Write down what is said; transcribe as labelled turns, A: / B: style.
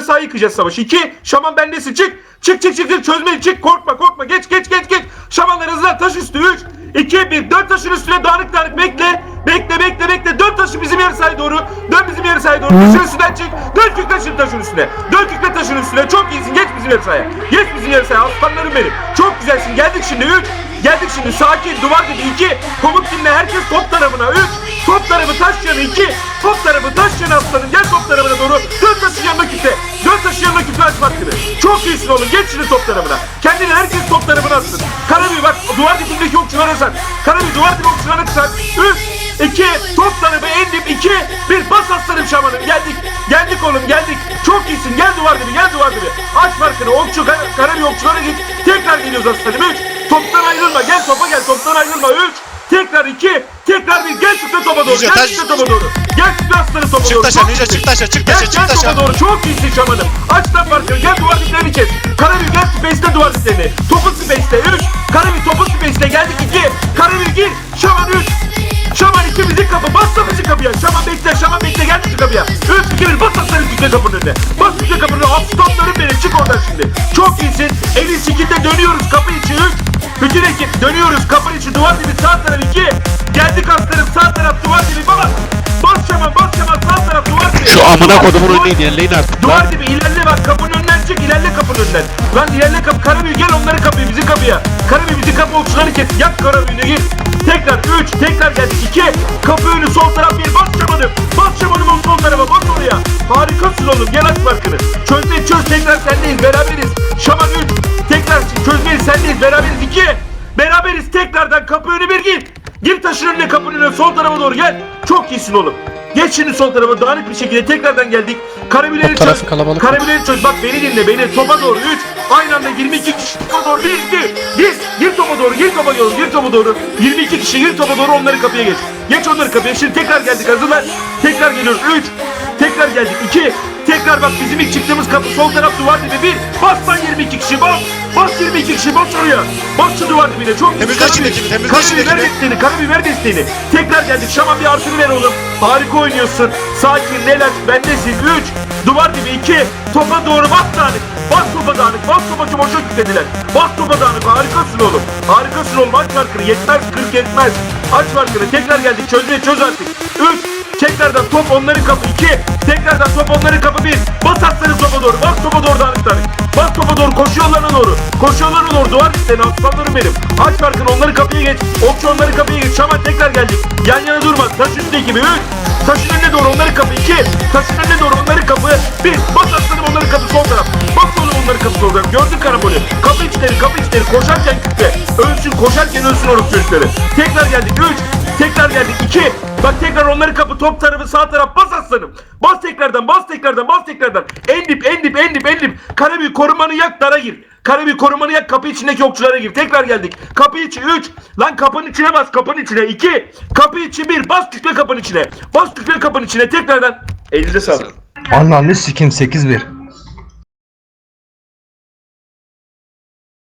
A: saha yıkacağız savaşı. 2. Şaman bendesin çık. Çık çık çık çık çözmeli çık. Korkma korkma geç geç geç geç. Şamanlar hızlan taş üstü 3. 2 1 4 taşın üstüne dağınık dağınık bekle. Bekle bekle bekle. 4 taşı bizim yarı sahaya doğru. Dön bizim yarı sahaya doğru. Taşın üstünden çık. Dön kükle taşın taşın üstüne. Dön kükle taşın üstüne. Çok iyisin. Geç bizim yarı sahaya. Geç bizim yarı sahaya. Aslanlarım benim. Çok güzelsin. Geldik şimdi 3. Geldik şimdi sakin duvar gibi 2. Komut dinle herkes top tarafına 3. Top tarafı taş yanı 2. Top tarafı taş yanı aslanım. Gel top tarafına doğru. Dön taşın yanına kütle. Kütle aç hakkını. Çok iyisin oğlum. Geç şimdi top tarafına. Kendini herkes top tarafına atsın. Karabi bak duvar dibindeki okçulara sak. Karabi duvar dibi okçulara sak. 3. 2. Top tarafı en dip 2. 1. Bas aslanım şamanım. Geldik. Geldik oğlum geldik. Çok iyisin. Gel duvar dibi. Gel duvar dibi. Aç farkını. Okçu kar Karabi okçulara git. Tekrar geliyoruz aslanım. 3. Toptan ayrılma. Gel topa gel. Toptan ayrılma. 3. Tekrar 2. Tekrar 1. Gel çıkla topa doğru. Gel çıkla topa doğru. Gel çıkla aslanım topa
B: Çık
A: doğru.
B: taşa
A: Çok
B: Ninja çık taşa çık taşa çık
A: gel topa
B: taşa.
A: doğru. Çok iyisin şamanım. Aç lan farkını. Gel duvar diplerini kes. Karabi gel space'te duvar diplerini. Topu space'te. 3. Karabi topu space'te. Geldik 2. Karabi gir. Şaman 3. Şaman 2 bizim kapı. Bas da bizim kapıya. Şaman bekle. Şaman bekle. Gel bizim kapıya. 3 2 1. Bas aslanım tükle kapının önüne. Bas tükle kapının önüne. Aslanlarım benim. Çık oradan şimdi. Çok iyisin. Elin sikinde dönüyoruz. Kapı içi 3. Bütün ekip dönüyoruz. Kapı içi duvar dibi. Sağ taraf 2. Geldik aslanım. Sağ taraf duvar dibi. Bas. Bas Şaman. Bas Şaman. Sağ taraf duvar dibi.
C: Şu amına kodumun önüne ilerleyin artık.
A: Duvar dibi ilerle bak kapının ilerle kapının önünden. Lan ilerle kapı Karabüyü gel onları kapıyı bizim kapıya. Karabüyü bizim kapı okçuları kes. Yak Karabüyü'ne gir. Tekrar 3 tekrar geldik 2. Kapı önü sol taraf 1 bas şamanım. Bas şamanım o sol tarafa bas oraya. Harikasın oğlum gel aç farkını. Çözme çöz tekrar sendeyiz beraberiz. Şaman 3 tekrar çözmeyiz sendeyiz beraberiz 2. Beraberiz tekrardan kapı önü bir gir. Gir taşın önüne kapının önüne sol tarafa doğru gel. Çok iyisin oğlum. Geç şimdi sol tarafa dağınık bir şekilde tekrardan geldik. Karabileri
C: Top tarafı
A: çöz.
C: kalabalık.
A: Karabileri çöz. Bak beni dinle beni. Topa doğru 3. Aynı anda 22 kişi topa doğru. 1 2 Gir. Gir topa doğru. Gir topa doğru. Gir topa doğru. 22 kişi gir topa doğru onları kapıya geç. Geç onları kapıya. Şimdi tekrar geldik hazırlan. Tekrar geliyoruz. 3. Tekrar geldik. 2. Tekrar bak bizim ilk çıktığımız kapı sol taraf duvar dibi 1. Bas lan 22 kişi bas. Bas 22 kişi bas oraya. Bas şu duvar dibine. Çok
B: Temizle
A: Karabi-
B: içindekini, temizle
A: Karabi
B: içindekini.
A: ver desteğini. Karabiber desteğini. Tekrar geldik. Şaman bir artırı ver oğlum. Harika oynuyorsun. Sakin, relax, bendesin. 3. Duvar dibi 2. Topa doğru bas dağınık. Bas topa dağınık. Bas topa boşa kütlediler. Bas topa dağınık. Harikasın oğlum. Harikasın oğlum. Aç farkını. Yetmez. 40 yetmez. Aç farkını. Tekrar geldik. Çözmeye çöz artık. 3. Tekrardan top onların kapı 2. Tekrardan top onların kapı 1. Bas aslanı topa doğru. Bas topa doğru dağınık dağınık. Bas topa doğru. Koşuyorlarına doğru. Koşuyorlarına doğru. Duvar seni aslanlarım benim. Aç farkını. Onları kapıya geç. Okçu onları kapıya geç. Şaman tekrar geldik. Yan yana durma. Taş üstü ekibi 3. Taşın önüne doğru onların kapı 2. Taşın önüne doğru onların kapı 1. Bas aslanım onların kapı sol taraf. Bas oğlum onların kapı sol taraf. Gördün karabolü. Kapı içleri kapı içleri. Koşarken kütle. Ölsün koşarken ölsün oruç çocukları. Tekrar geldik 3. Tekrar geldik 2. Bak tekrar onları kapı top tarafı sağ taraf bas aslanım. Bas tekrardan bas tekrardan bas tekrardan. En dip en dip en dip en dip. Karabük korumanı yak dara gir. Karabük korumanı yak kapı içindeki okçulara gir. Tekrar geldik. Kapı içi 3. Lan kapının içine bas kapının içine 2. Kapı içi 1. Bas tükle kapının içine. Bas tükle kapının içine tekrardan. Elinize sağlık.
D: Ananı sikim 8-1.